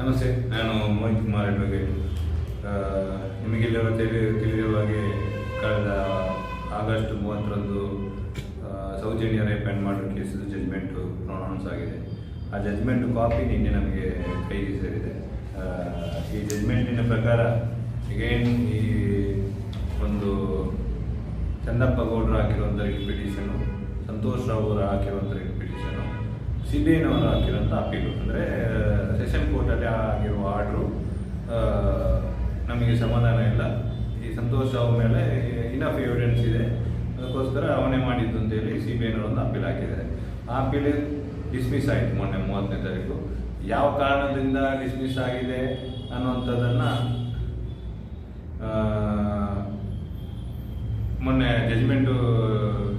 ನಮಸ್ತೆ, ನಾನು ಮೋಹಿತ್ ಕುಮಾರ್ ಅಡ್ವೊಕೇಟ್ ನಿಮಗೆಲ್ಲರೂ ತಿಳಿ ತಿಳಿದಿರುವ ಹಾಗೆ ಕಳೆದ ಆಗಸ್ಟ್ ಮೂವತ್ತರಂದು Soujanya rape and murder case judgement pronounce ಆಗಿದೆ. ಆ ಜಜ್ಮೆಂಟ್ ಕಾಪಿ ನಿನ್ನೆ ನಮಗೆ ಕೈಗೆ ಸೇರಿದೆ. ಈ ಜಜ್ಮೆಂಟಿನ ಪ್ರಕಾರ ಅಗೇನ್ ಈ ಒಂದು ಚಂದಪ್ಪ ಗೌಡರು ಹಾಕಿರುವಂಥ ಪಿಟಿಷನು ಸಂತೋಷ್ ರಾವ್ ಅವರು ಹಾಕಿರುವಂಥ ಸಿ ಬಿ ಹಾಕಿರುವಂಥ ಅಪೀಲು ಅಂದರೆ ಸೆಷನ್ ಕೋರ್ಟಲ್ಲಿ ಆಗಿರುವ ಆರ್ಡ್ರು ನಮಗೆ ಸಮಾಧಾನ ಇಲ್ಲ. ಈ ಸಂತೋಷ್ ಅವ್ರ ಮೇಲೆ ಇನಫ್ ಎವಿಡೆನ್ಸ್ ಇದೆ. ಅದಕ್ಕೋಸ್ಕರ ಅವನೇ ಮಾಡಿದ್ದು ಅಂತೇಳಿ ಸಿ ಬಿ ಐನವರೊಂದು ಅಪೀಲ್ ಹಾಕಿದ್ದಾರೆ. ಆ ಅಪೀಲ್ ಡಿಸ್ಮಿಸ್ ಆಯಿತು ಮೊನ್ನೆ ಮೂವತ್ತನೇ ತಾರೀಕು. ಯಾವ ಕಾರಣದಿಂದ ಡಿಸ್ಮಿಸ್ ಆಗಿದೆ ಅನ್ನುವಂಥದ್ದನ್ನು ಮೊನ್ನೆ ಜಜ್ಮೆಂಟು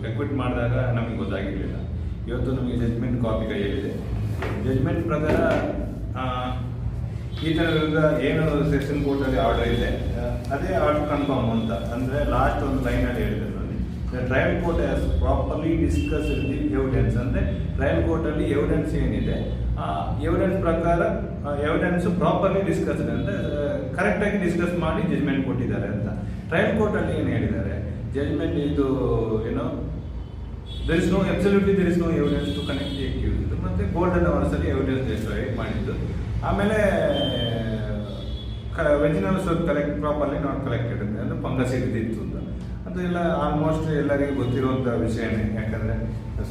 ಎಕ್ವಿಟ್ ಮಾಡಿದಾಗ ನಮಗೆ ಗೊತ್ತಾಗಿರಲಿಲ್ಲ. ಇವತ್ತು ನಮಗೆ ಜಜ್ಮೆಂಟ್ ಕಾಪಿ ಕೈಯಲ್ಲಿದೆ. ಜಜ್ಮೆಂಟ್ ಪ್ರಕಾರ ಈ ವಿರುದ್ಧ ಏನೋ ಸೆಷನ್ ಕೋರ್ಟಲ್ಲಿ ಆರ್ಡರ್ ಇದೆ. ಅದೇ ಆರ್ಡರ್ ಕನ್ಫರ್ಮ್ ಅಂತ. ಅಂದರೆ ಲಾಸ್ಟ್ ಒಂದು ಲೈನಲ್ಲಿ ಹೇಳಿದೆ ನೋಡಿ trial court has properly discuss the evidence ಅಂದರೆ ಟ್ರಯಲ್ ಕೋರ್ಟಲ್ಲಿ ಎವಿಡೆನ್ಸ್ ಏನಿದೆ, ಆ ಎವಿಡೆನ್ಸ್ ಪ್ರಕಾರ ಎವಿಡೆನ್ಸ್ ಪ್ರಾಪರ್ಲಿ ಡಿಸ್ಕಸ್ ಅಂದರೆ ಕರೆಕ್ಟಾಗಿ ಡಿಸ್ಕಸ್ ಮಾಡಿ ಜಜ್ಮೆಂಟ್ ಕೊಟ್ಟಿದ್ದಾರೆ ಅಂತ. ಟ್ರಯಲ್ ಕೋರ್ಟಲ್ಲಿ ಏನು ಹೇಳಿದ್ದಾರೆ? ಜಜ್ಮೆಂಟ್ ಇದು, ಏನು there is no absolutely there is no evidence to connect the accused ಮತ್ತು ಗೋಲ್ಡನ್ ಅವರ್ಸಲ್ಲಿ ಎವಿಡೆನ್ಸ್ ಡಿಸ್ಟ್ರಾಯ್ ಮಾಡಿದ್ದು. ಆಮೇಲೆ vaginals collect properly not collected ಅಂದರೆ ಫಂಗಸ್ ಹಿಡಿದಿತ್ತು ಅಂತ. ಅದು ಎಲ್ಲ ಆಲ್ಮೋಸ್ಟ್ ಎಲ್ಲರಿಗೂ ಗೊತ್ತಿರುವಂಥ ವಿಷಯನೇ. ಯಾಕಂದರೆ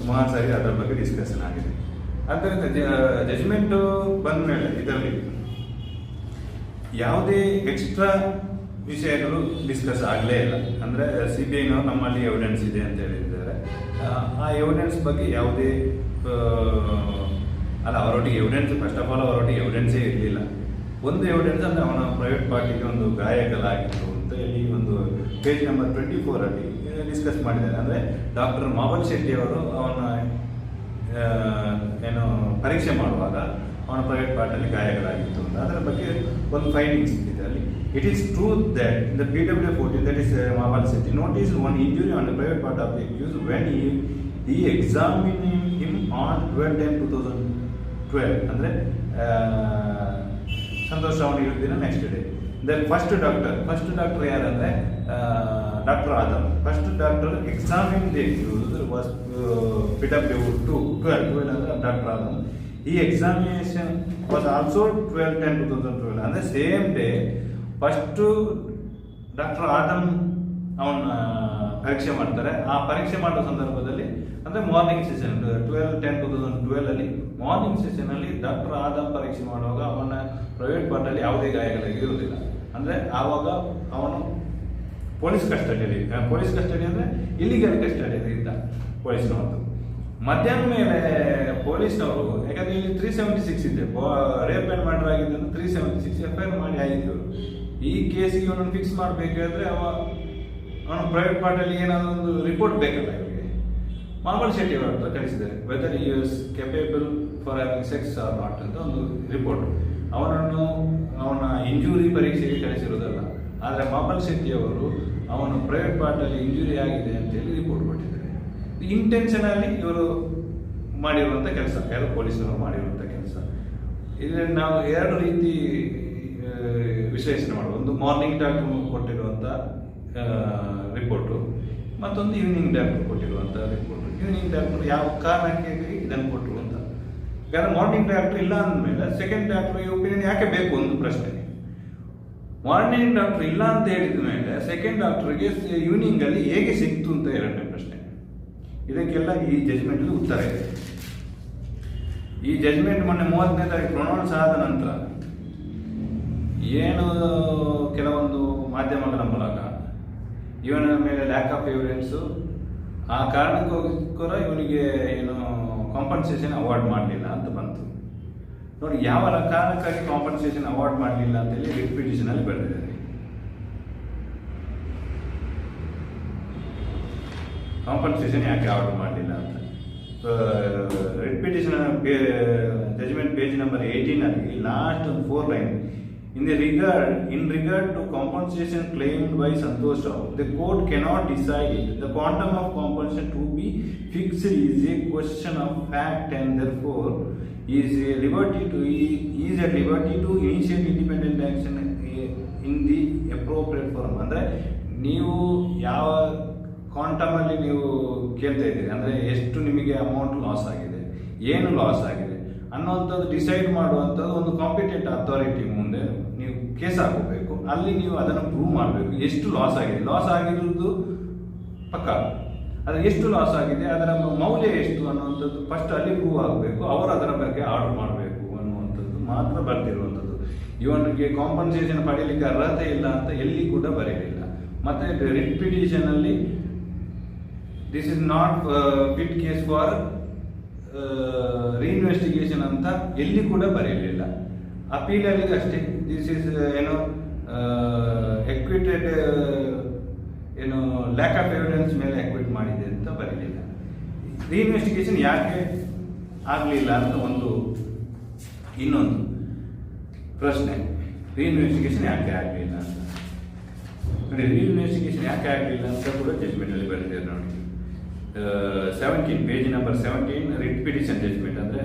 ಸುಮಾರು ಸಾರಿ ಅದರ ಬಗ್ಗೆ ಡಿಸ್ಕಷನ್ ಆಗಿದೆ. ಆದ್ದರಿಂದ ಜಜ್ಮೆಂಟು ಬಂದ ಮೇಲೆ ಇದರಲ್ಲಿ ಯಾವುದೇ ಎಕ್ಸ್ಟ್ರಾ ವಿಷಯಗಳು ಡಿಸ್ಕಸ್ ಆಗಲೇ ಇಲ್ಲ. ಅಂದರೆ ಸಿ ಬಿ ಐನವರು ನಮ್ಮಲ್ಲಿ ಎವಿಡೆನ್ಸ್ ಇದೆ ಅಂತ ಹೇಳಿದ್ದಾರೆ. ಆ, ಎವಿಡೆನ್ಸ್ ಬಗ್ಗೆ ಯಾವುದೇ ಅಲ್ಲ ಅವರೊಟ್ಟಿಗೆ ಎವಿಡೆನ್ಸ್ ಫಸ್ಟ್ ಆಫ್ ಆಲ್ ಅವರೊಟ್ಟಿಗೆ ಎವಿಡೆನ್ಸೇ ಇರಲಿಲ್ಲ. ಒಂದು ಎವಿಡೆನ್ಸ್ ಅಂದರೆ ಅವನ ಪ್ರೈವೇಟ್ ಪಾರ್ಟಿಗೆ ಒಂದು ಗಾಯಕಲಾಗಿತ್ತು ಅಂತ ಹೇಳಿ ಒಂದು ಪೇಜ್ ನಂಬರ್ ಟ್ವೆಂಟಿ ಫೋರಲ್ಲಿ ಡಿಸ್ಕಸ್ ಮಾಡಿದ್ದಾರೆ. ಅಂದರೆ ಡಾಕ್ಟರ್ ಮಾವನ್ ಶೆಟ್ಟಿ ಅವರು ಅವನ ಏನು ಪರೀಕ್ಷೆ ಮಾಡುವಾಗ ಅವನ ಪ್ರೈವೇಟ್ ಪಾರ್ಟಲ್ಲಿ ಗಾಯಗಳಾಗಿತ್ತು ಅಂತ. ಅದರ ಬಗ್ಗೆ ಒಂದು ಫೈಂಡಿಂಗ್ ಸಿಕ್ಕಿದೆ. ಅಲ್ಲಿ it is true that the P W forty that is ಮಾವಲ್ city notice one injury on private part of the use when ಈ ಈ examine him on twelve ten two thousand twelve ಅಂದರೆ ಸಂತೋಷ್ ಅವನು ದಿನ next day the first doctor first doctor ಯಾರಂದ್ರೆ doctor Adam first doctor examine they was P W two twelve twelve ಅಂದರೆ doctor Adam ಈ examination was also twelve ten two thousand twelve ಅಂದರೆ same day first doctor Adam ಅವನ ಪರೀಕ್ಷೆ ಮಾಡ್ತಾರೆ. ಆ ಪರೀಕ್ಷೆ ಮಾಡೋ ಸಂದರ್ಭದಲ್ಲಿ, ಅಂದರೆ morning session twelve ten two thousand twelve ಅಲ್ಲಿ ಮಾರ್ನಿಂಗ್ ಸೆಷನಲ್ಲಿ ಡಾಕ್ಟರ್ ಆದಮ್ ಪರೀಕ್ಷೆ ಮಾಡುವಾಗ ಅವನ ಪ್ರೈವೇಟ್ ಪಾರ್ಟಲ್ಲಿ ಯಾವುದೇ ಗಾಯಗಳಿಗೆ ಇರುವುದಿಲ್ಲ. ಅಂದರೆ ಆವಾಗ ಅವನು ಪೊಲೀಸ್ ಕಸ್ಟಡಿಯಲ್ಲಿ ಪೊಲೀಸ್ ಕಸ್ಟಡಿ ಅಂದರೆ ಇಲ್ಲಿಗಲ್ ಕಸ್ಟಡಿಯಲ್ಲಿ ಇದ್ದ ಪೊಲೀಸ್ನವ್ರದ್ದು. ಮಧ್ಯಾಹ್ನ ಮೇಲೆ ಪೊಲೀಸ್ನವರು, ಯಾಕಂದ್ರೆ ಇಲ್ಲಿ ತ್ರೀ ಸೆವೆಂಟಿ ಸಿಕ್ಸ್ ಇದೆ. ರೇಪ್ ಆ್ಯಂಡ್ ಮರ್ಡರ್ ಆಗಿದ್ದು three seventy six F I R ಮಾಡಿ ಆಗಿದ್ದು ಈ ಕೇಸಿಗೆ ಅವನನ್ನು ಫಿಕ್ಸ್ ಮಾಡಬೇಕಾದ್ರೆ ಅವ, ಅವನು ಪ್ರೈವೇಟ್ ಪಾರ್ಟಲ್ಲಿ ಏನಾದರೂ ಒಂದು ರಿಪೋರ್ಟ್ ಬೇಕಲ್ಲ ಇವರಿಗೆ ಮಾಮೂಲ್ ಶೆಟ್ಟಿ ಅವರ ಹತ್ರ ಕಳಿಸಿದ್ದಾರೆ whether is capable for having sex or not ಅಂತ ಒಂದು ರಿಪೋರ್ಟ್ ಅವನನ್ನು ಅವನ ಇಂಜುರಿ ಪರೀಕ್ಷೆಗೆ ಕಳಿಸಿರೋದಲ್ಲ. ಆದರೆ ಮಾಮಲ್ ಶೆಟ್ಟಿ ಅವರು ಅವನು ಪ್ರೈವೇಟ್ ಪಾರ್ಟಲ್ಲಿ ಇಂಜುರಿ ಆಗಿದೆ ಅಂತೇಳಿ ರಿಪೋರ್ಟ್ ಕೊಟ್ಟಿದ್ದಾರೆ. ಇಂಟೆನ್ಷನಲ್ಲಿ ಇವರು ಮಾಡಿರುವಂಥ ಕೆಲಸ, ಯಾರು ಪೊಲೀಸರು ಮಾಡಿರುವಂಥ ಕೆಲಸ. ಇದರಲ್ಲಿ ನಾವು ಎರಡು ರೀತಿ ವಿಶ್ಲೇಷಣೆ ಮಾಡುವ. ಒಂದು ಮಾರ್ನಿಂಗ್ ಡಾಕ್ಟರ್ ಕೊಟ್ಟಿರುವಂಥ ರಿಪೋರ್ಟು ಮತ್ತೊಂದು ಈವ್ನಿಂಗ್ ಡಾಕ್ಟರ್ ಕೊಟ್ಟಿರುವಂಥ ರಿಪೋರ್ಟ್ ಈವ್ನಿಂಗ್ ಡಾಕ್ಟರ್ ಯಾವ ಕಾರಣಕ್ಕೆ ಇದನ್ನು ಕೊಟ್ಟರು ಅಂತ. ಯಾಕಂದ್ರೆ ಮಾರ್ನಿಂಗ್ ಡಾಕ್ಟರ್ ಇಲ್ಲ ಅಂದಮೇಲೆ ಸೆಕೆಂಡ್ ಡಾಕ್ಟರ್ ಒಪಿನಿಯನ್ ಯಾಕೆ ಬೇಕು ಒಂದು ಪ್ರಶ್ನೆ. ಮಾರ್ನಿಂಗ್ ಡಾಕ್ಟರ್ ಇಲ್ಲ ಅಂತ ಹೇಳಿದ ಮೇಲೆ ಸೆಕೆಂಡ್ ಡಾಕ್ಟರ್ಗೆ ಈವ್ನಿಂಗಲ್ಲಿ ಹೇಗೆ ಸಿಕ್ತು ಅಂತ ಎರಡನೇ ಪ್ರಶ್ನೆ. ಇದಕ್ಕೆಲ್ಲ ಈ ಜಜ್ಮೆಂಟ್ ಉತ್ತರ ಇದೆ. ಈ ಜಜ್ಮೆಂಟ್ ಮೊನ್ನೆ ಮೂವತ್ತನೇ ತಾರೀಕು ಪ್ರೊನೌನ್ಸ್ ಆದ ನಂತರ ಏನು ಕೆಲವೊಂದು ಮಾಧ್ಯಮಗಳ ಮೂಲಕ, ಇವನ ಮೇಲೆ ಲ್ಯಾಕ್ ಆಫ್ ಎವಿಡೆನ್ಸು ಆ ಕಾರಣಕ್ಕೋಸ್ಕರ ಇವನಿಗೆ ಏನು ಕಾಂಪನ್ಸೇಷನ್ ಅವಾರ್ಡ್ ಮಾಡಲಿಲ್ಲ ಅಂತ ಬಂತು. ನೋಡಿ, ಯಾವ ಕಾರಣಕ್ಕಾಗಿ ಕಾಂಪನ್ಸೇಷನ್ ಅವಾರ್ಡ್ ಮಾಡಲಿಲ್ಲ ಅಂತೇಳಿ ರಿಟ್ ಬೆಳೆದಿದ್ದಾರೆ ಕಾಂಪನ್ಸೇಷನ್ ಯಾಕೆ ಆರ್ಡರ್ ಮಾಡಲಿಲ್ಲ ಅಂತ? Petition judgment page number eighteen ಅಲ್ಲಿ ಲಾಸ್ಟ್ ಒಂದು four line in the regard in regard to compensation claimed by Santosh Rao the court cannot decide it the quantum of compensation to be fixed is a question of fact and therefore is a liberty to is a liberty to initiate independent action in the appropriate form ಅಂದರೆ, ನೀವು ಯಾವ ಕ್ವಾಂಟಮಲ್ಲಿ ನೀವು ಕೇಳ್ತಾ ಇದ್ದೀರಿ. ಅಂದರೆ ಎಷ್ಟು ನಿಮಗೆ amount loss ಆಗಿದೆ, ಏನು ಲಾಸ್ ಆಗಿದೆ ಅನ್ನೋವಂಥದ್ದು ಡಿಸೈಡ್ ಮಾಡುವಂಥದ್ದು ಒಂದು ಕಾಂಪಿಟೆಂಟ್ ಅಥಾರಿಟಿ ಮುಂದೆ ನೀವು ಕೇಸ್ ಹಾಕೋಬೇಕು ಅಲ್ಲಿ ನೀವು ಅದನ್ನು ಪ್ರೂವ್ ಮಾಡಬೇಕು. ಎಷ್ಟು ಲಾಸ್ ಆಗಿದೆ. ಲಾಸ್ ಆಗಿರುವುದು ಪಕ್ಕ. ಅದು ಎಷ್ಟು ಲಾಸ್ ಆಗಿದೆ, ಅದರ ಮೌಲ್ಯ ಎಷ್ಟು ಅನ್ನುವಂಥದ್ದು ಫಸ್ಟ್ ಅಲ್ಲಿ ಪ್ರೂವ್ ಆಗಬೇಕು. ಅವರು ಅದರ ಬಗ್ಗೆ ಆರ್ಡರ್ ಮಾಡಬೇಕು ಅನ್ನುವಂಥದ್ದು ಮಾತ್ರ ಬರ್ತಿರುವಂಥದ್ದು. ಇವನಿಗೆ ಕಾಂಪನ್ಸೇಷನ್ ಪಡೀಲಿಕ್ಕೆ ಅರ್ಹತೆ ಇಲ್ಲ ಅಂತ ಎಲ್ಲಿ ಕೂಡ ಬರೆಯಲಿಲ್ಲ ಮತ್ತೆ ರಿಟ್ ಅಲ್ಲಿ this is not fit case for reinvestigation ಅಂತ ಎಲ್ಲಿ ಕೂಡ ಬರೆಯಲಿಲ್ಲ. ಅಪೀಲಲ್ಲಿ ಅಷ್ಟೇ. ದಿಸ್ ಇಸ್ ಏನು ಎಕ್ವಿಟೆಡ್ ಏನು ಲ್ಯಾಕ್ ಆಫ್ ಎವಿಡೆನ್ಸ್ ಮೇಲೆ ಎಕ್ವಿಟ್ ಮಾಡಿದೆ ಅಂತ ಬರೀಲಿಲ್ಲ ರೀಇನ್ವೆಸ್ಟಿಗೇಷನ್ ಯಾಕೆ ಆಗಲಿಲ್ಲ ಅಂತ ಒಂದು ಇನ್ನೊಂದು ಪ್ರಶ್ನೆ. ರೀಇನ್ವೆಸ್ಟಿಗೇಷನ್ ಯಾಕೆ ಆಗಲಿಲ್ಲ ಅಂತ. ರೀಇನ್ವೆಸ್ಟಿಗೇಷನ್ ಯಾಕೆ ಆಗಲಿಲ್ಲ ಅಂತ ಕೂಡ ಜಜ್ಮೆಂಟಲ್ಲಿ ಬರೆದಿದೆ ನೋಡಿ. Seventeen page number seventeen writ petition judgment ಅಂದರೆ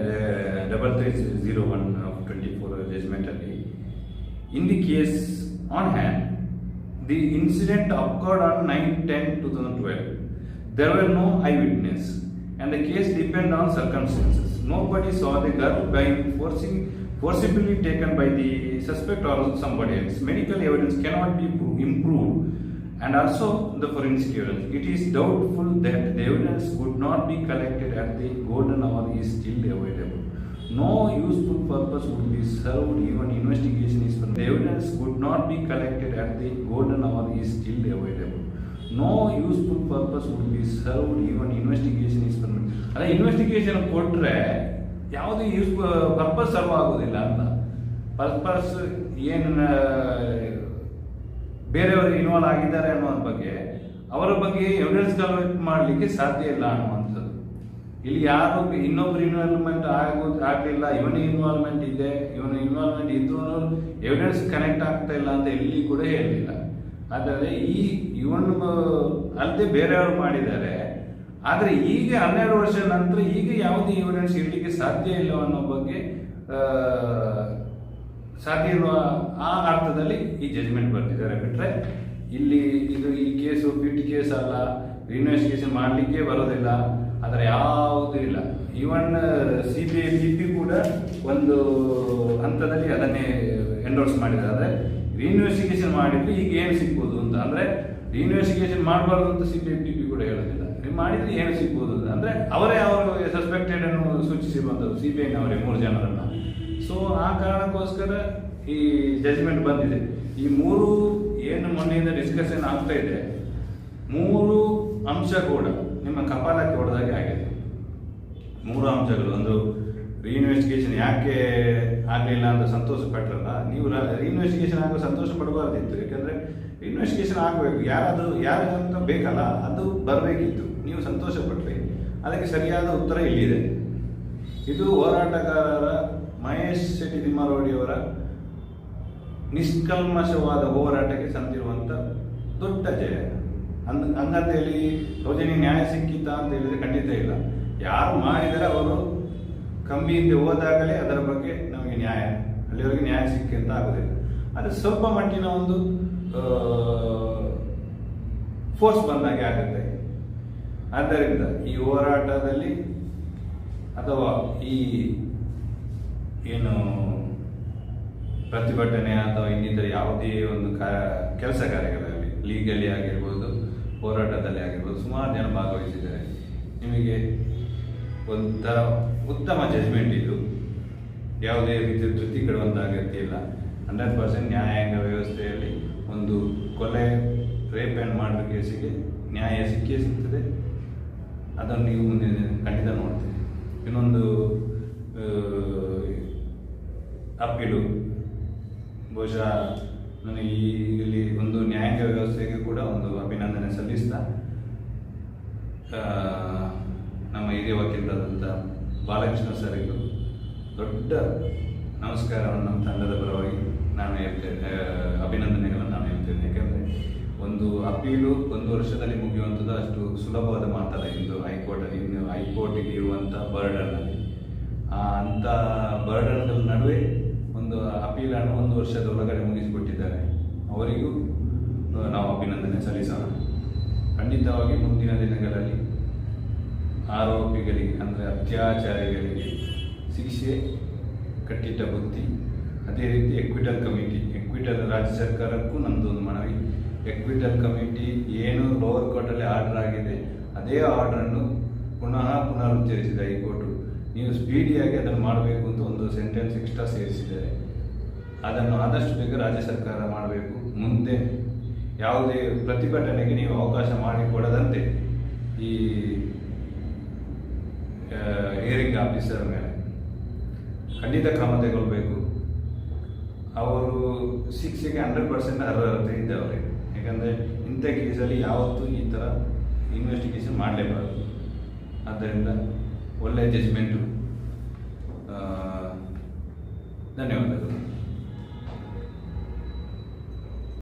double three zero one twenty four ಜಜ್ಮೆಂಟಲ್ಲಿ In the case on hand, the incident occurred on 9-10-2012. There were no eyewitness and the case depended on circumstances. Nobody saw the girl being forcing, forcibly taken by the suspect or somebody else. Medical evidence cannot be pro- improved and also the forensic evidence. It is doubtful that the evidence could not be collected at the golden hour is still available. No useful purpose would be served even investigation is from The evidence could not be collected at the golden hour is still available. No useful purpose would be served even investigation is permitted. ಅದೇ investigation ಕೊಟ್ಟರೆ ಯಾವುದೇ use purpose serve ಆಗೋದಿಲ್ಲ ಅಂತ purpose ಏನು ಬೇರೆಯವರು involve ಆಗಿದ್ದಾರೆ ಅನ್ನೋದ್ರ ಬಗ್ಗೆ ಅವರ ಬಗ್ಗೆ ಎವಿಡೆನ್ಸ್ ಕಲೆಕ್ಟ್ ಮಾಡಲಿಕ್ಕೆ ಸಾಧ್ಯ ಇಲ್ಲ ಅನ್ನುವಂಥದ್ದು. ಇಲ್ಲಿ ಯಾರು ಇನ್ನೊಬ್ರು ಇನ್ವಾಲ್ವ್ಮೆಂಟ್ ಆಗೋದು ಆಗಲಿಲ್ಲ, ಇವನ ಇನ್ವಾಲ್ವ್ಮೆಂಟ್ ಇದೆ, ಇವನ ಇನ್ವಾಲ್ವ್ಮೆಂಟ್ ಇದ್ರೂ ಎವಿಡೆನ್ಸ್ ಕನೆಕ್ಟ್ ಆಗ್ತಾ ಇಲ್ಲ ಅಂತ ಎಲ್ಲಿ ಕೂಡ ಹೇಳಲಿಲ್ಲ ಆದರೆ ಈ ಇವನ್ ಅಲ್ಲದೆ ಬೇರೆಯವರು ಮಾಡಿದ್ದಾರೆ. ಆದರೆ ಈಗ ಹನ್ನೆರಡು ವರ್ಷ ನಂತರ ಈಗ ಯಾವುದೇ ಎವಿಡೆನ್ಸ್ ಇರಲಿಕ್ಕೆ ಸಾಧ್ಯ ಇಲ್ಲ ಅನ್ನೋ ಬಗ್ಗೆ ಸಾಧ್ಯ ಆ ಅರ್ಥದಲ್ಲಿ ಈ ಜಜ್ಮೆಂಟ್ ಬರ್ತಿದ್ದಾರೆ ಬಿಟ್ರೆ ಇಲ್ಲಿ ಇದು ಈ ಕೇಸು ಟಿ ಕೇಸ್ ಅಲ್ಲ ಇನ್ವೆಸ್ಟಿಗೇಷನ್ ಮಾಡಲಿಕ್ಕೆ ಬರೋದಿಲ್ಲ. ಅದರ ಯಾವುದೂ ಇಲ್ಲ. Even C B I P P ಕೂಡ ಒಂದು ಹಂತದಲ್ಲಿ ಅದನ್ನೇ ಎಂಡೋರ್ಸ್ ಮಾಡಿದ್ದಾರೆ. ಅಂದರೆ ಇನ್ವೆಸ್ಟಿಗೇಷನ್ ಮಾಡಿದ್ರೆ ಈಗ ಏನು ಸಿಗ್ಬೋದು ಅಂತ ಅಂದರೆ ಇನ್ವೆಸ್ಟಿಗೇಷನ್ ಮಾಡಬಾರ್ದು ಅಂತ ಸಿ ಬಿ ಐ ಪಿ ಕೂಡ ಹೇಳೋದಿಲ್ಲ. ಮಾಡಿದ್ರೆ ಏನು ಸಿಗ್ಬೋದು ಅಂತ ಅಂದರೆ ಅವರೇ ಅವರು ಸಸ್ಪೆಕ್ಟೆಡ್ ಅನ್ನು ಸೂಚಿಸಿರುವಂಥದ್ದು. ಸಿ ಬಿ ಐನವರೇ ಮೂರು ಜನರನ್ನ. ಸೊ ಆ ಕಾರಣಕ್ಕೋಸ್ಕರ ಈ ಜಜ್ಮೆಂಟ್ ಬಂದಿದೆ. ಈ ಮೂರು ಏನು ಮೊನ್ನೆಯಿಂದ ಡಿಸ್ಕಷನ್ ಆಗ್ತಾ ಇದೆ, ಮೂರು ಅಂಶ ಕೂಡ ನಿಮ್ಮ ಕಪಾಲಕ್ಕೆ ಹೊಡೆದಾಗೆ ಆಗಿದೆ. ಮೂರು ಅಂಶಗಳು. ಒಂದು ರೀಇನ್ವೆಸ್ಟಿಗೇಷನ್ ಯಾಕೆ ಆಗಲಿಲ್ಲ ಅಂತ ಸಂತೋಷ ಪಟ್ಟರಲ್ಲ ನೀವು ರೀಇನ್ವೆಸ್ಟಿಗೇಷನ್ ಆಗೋ ಸಂತೋಷ ಪಡಬಾರ್ದಿತ್ತು. ಯಾಕಂದ್ರೆ ಇನ್ವೆಸ್ಟಿಗೇಷನ್ ಆಗಬೇಕು. ಯಾರಾದರೂ ಅಂತ ಬೇಕಲ್ಲ, ಅದು ಬರಬೇಕಿತ್ತು. ನೀವು ಸಂತೋಷ ಪಟ್ರಿ. ಅದಕ್ಕೆ ಸರಿಯಾದ ಉತ್ತರ ಇಲ್ಲಿದೆ. ಇದು ಹೋರಾಟಗಾರರ ಮಹೇಶ್ ಶೆಟ್ಟಿ ತಿಮ್ಮಾರೋಡಿಯವರ ನಿಷ್ಕಲ್ಮಶವಾದ ಹೋರಾಟಕ್ಕೆ ಸಂದಿರುವಂಥ ದೊಡ್ಡ ಜಯ. ಅಂದ ಅಂಗತೆಯಲ್ಲಿ ಹೇಳಿ ರೋಜನಿ ನ್ಯಾಯ ಸಿಕ್ಕಿತ ಅಂತ ಹೇಳಿದ್ರೆ ಖಂಡಿತ ಇಲ್ಲ. ಯಾರು ಮಾಡಿದರೆ ಅವರು ಕಂಬಿಯಿಂದ ಹೋದಾಗಲೇ ಅದರ ಬಗ್ಗೆ ನಮಗೆ ನ್ಯಾಯ, ಅಲ್ಲಿವರೆಗೆ ನ್ಯಾಯ ಸಿಕ್ಕಿ ಅಂತ ಆಗೋದಿಲ್ಲ. ಅದು ಸ್ವಲ್ಪ ಮಟ್ಟಿನ ಒಂದು ಫೋರ್ಸ್ ಬಂದಾಗೆ ಆಗುತ್ತೆ. ಆದ್ದರಿಂದ ಈ ಹೋರಾಟದಲ್ಲಿ ಅಥವಾ ಈ ಏನು ಪ್ರತಿಭಟನೆ ಅಥವಾ ಇನ್ನಿತರ ಯಾವುದೇ ಒಂದು ಕಾ, ಕೆಲಸ ಕಾರ್ಯಗಳಲ್ಲಿ ಲೀಗಲಿ ಆಗಿರ್ಬೋದು, ಹೋರಾಟದಲ್ಲಿ ಆಗಿರ್ಬೋದು ಸುಮಾರು ಜನ ಭಾಗವಹಿಸಿದ್ದಾರೆ. ನಿಮಗೆ ಒಂಥರ ಉತ್ತಮ ಜಜ್ಮೆಂಟ್ ಇದು. ಯಾವುದೇ ರೀತಿಯ ತೃಪ್ತಿ ಕೊಡುವಂಥ ಅಗತ್ಯ ಇಲ್ಲ. ಹಂಡ್ರೆಡ್ ಪರ್ಸೆಂಟ್ ನ್ಯಾಯಾಂಗ ವ್ಯವಸ್ಥೆಯಲ್ಲಿ ಒಂದು ಕೊಲೆ ರೇಪ್ ಆ್ಯಂಡ್ ಮರ್ಡರ್ ಕೇಸಿಗೆ ನ್ಯಾಯ ಸಿಕ್ಕೇ ಸಿಗ್ತದೆ. ಅದನ್ನು ನೀವು ಮುಂದೆ ಖಂಡಿತ ನೋಡ್ತೀರಿ. ಇನ್ನೊಂದು ಆ, ಅಪ್ಪೀಲು ಬಹುಶಃ ನನಗೆ ಈ ಇಲ್ಲಿ ಒಂದು ನ್ಯಾಯಾಂಗ ವ್ಯವಸ್ಥೆಗೆ ಕೂಡ ಒಂದು ಅಭಿನಂದನೆ ಸಲ್ಲಿಸ್ತಾ ನಮ್ಮ ಹಿರಿಯ ವಕೀಲರಾದಂಥ ಬಾಲಕೃಷ್ಣ ಸರಿಗೂ ದೊಡ್ಡ ನಮಸ್ಕಾರವನ್ನು ನಮ್ಮ ತಂಡದ ಪರವಾಗಿ ನಾನು ಹೇಳ್ತೇನೆ ಅಭಿನಂದನೆಗಳನ್ನು ನಾನು ಹೇಳ್ತೇನೆ. ಯಾಕೆಂದರೆ ಒಂದು ಅಪೀಲು ಒಂದು ವರ್ಷದಲ್ಲಿ ಮುಗಿಯುವಂಥದ್ದು ಅಷ್ಟು ಸುಲಭವಾದ ಮಾತಲ್ಲ ಇಂದು ಹೈಕೋರ್ಟಲ್ಲಿ ಇನ್ನು ಹೈಕೋರ್ಟಿಗೆ ಇರುವಂಥ ಬರ್ಡನ್ನಲ್ಲಿ ಆ ಅಂಥ ಬರ್ಡನ್ಗಳ ನಡುವೆ ಒಂದು ಅಪೀಲನ್ನು ಒಂದು ವರ್ಷದ ಒಳಗಡೆ ಮುಗಿಸಿಕೊಟ್ಟಿದ್ದಾರೆ. ಅವರಿಗೂ ನಾವು ಅಭಿನಂದನೆ ಸಲ್ಲಿಸೋಣ. ಖಂಡಿತವಾಗಿ ಮುಂದಿನ ದಿನಗಳಲ್ಲಿ ಆರೋಪಿಗಳಿಗೆ, ಅಂದರೆ ಅತ್ಯಾಚಾರಿಗಳಿಗೆ ಶಿಕ್ಷೆ ಕಟ್ಟಿಟ್ಟ ಬುದ್ಧಿ ಅದೇ ರೀತಿ ಎಕ್ವಿಟಲ್ ಕಮಿಟಿ ಎಕ್ವಿಟಲ್ ರಾಜ್ಯ ಸರ್ಕಾರಕ್ಕೂ ನಮ್ಮದೊಂದು ಮನವಿ. ಎಕ್ವಿಟಲ್ ಕಮಿಟಿ ಏನು ಲೋವರ್ ಕೋರ್ಟಲ್ಲಿ ಆರ್ಡರ್ ಆಗಿದೆ, ಅದೇ ಆರ್ಡ್ರನ್ನು ಪುನಃ ಪುನರುಚ್ಚರಿಸಿದೆ ಹೈಕೋರ್ಟು. ನೀವು ಸ್ಪೀಡಿಯಾಗಿ ಅದನ್ನು ಮಾಡಬೇಕು ಅಂತ ಒಂದು ಸೆಂಟೆನ್ಸ್ ಎಕ್ಸ್ಟ್ರಾ ಸೇರಿಸಿದ್ದಾರೆ. ಅದನ್ನು ಆದಷ್ಟು ಬೇಗ ರಾಜ್ಯ ಸರ್ಕಾರ ಮಾಡಬೇಕು. ಮುಂದೆ ಯಾವುದೇ ಪ್ರತಿಭಟನೆಗೆ ನೀವು ಅವಕಾಶ ಮಾಡಿಕೊಡದಂತೆ ಈ ಹಿಯರಿಂಗ್ ಆಫೀಸರ್ ಮೇಲೆ ಖಂಡಿತ ಕ್ರಮ ತಗೊಳ್ಬೇಕು. ಅವರು ಶಿಕ್ಷೆಗೆ ಹಂಡ್ರೆಡ್ ಪರ್ಸೆಂಟ್ ಅರ್ಹತೆ ಇದೆ ಅವರಿಗೆ ಯಾಕಂದರೆ ಇಂಥ ಕೇಸಲ್ಲಿ ಯಾವತ್ತೂ ಈ ಥರ ಇನ್ವೆಸ್ಟಿಗೇಷನ್ ಮಾಡಲೇಬಾರದು. ಆದ್ದರಿಂದ ಒಳ್ಳೆಯ ಜಜ್ಮೆಂಟು ಧನ್ಯವಾದಗಳು.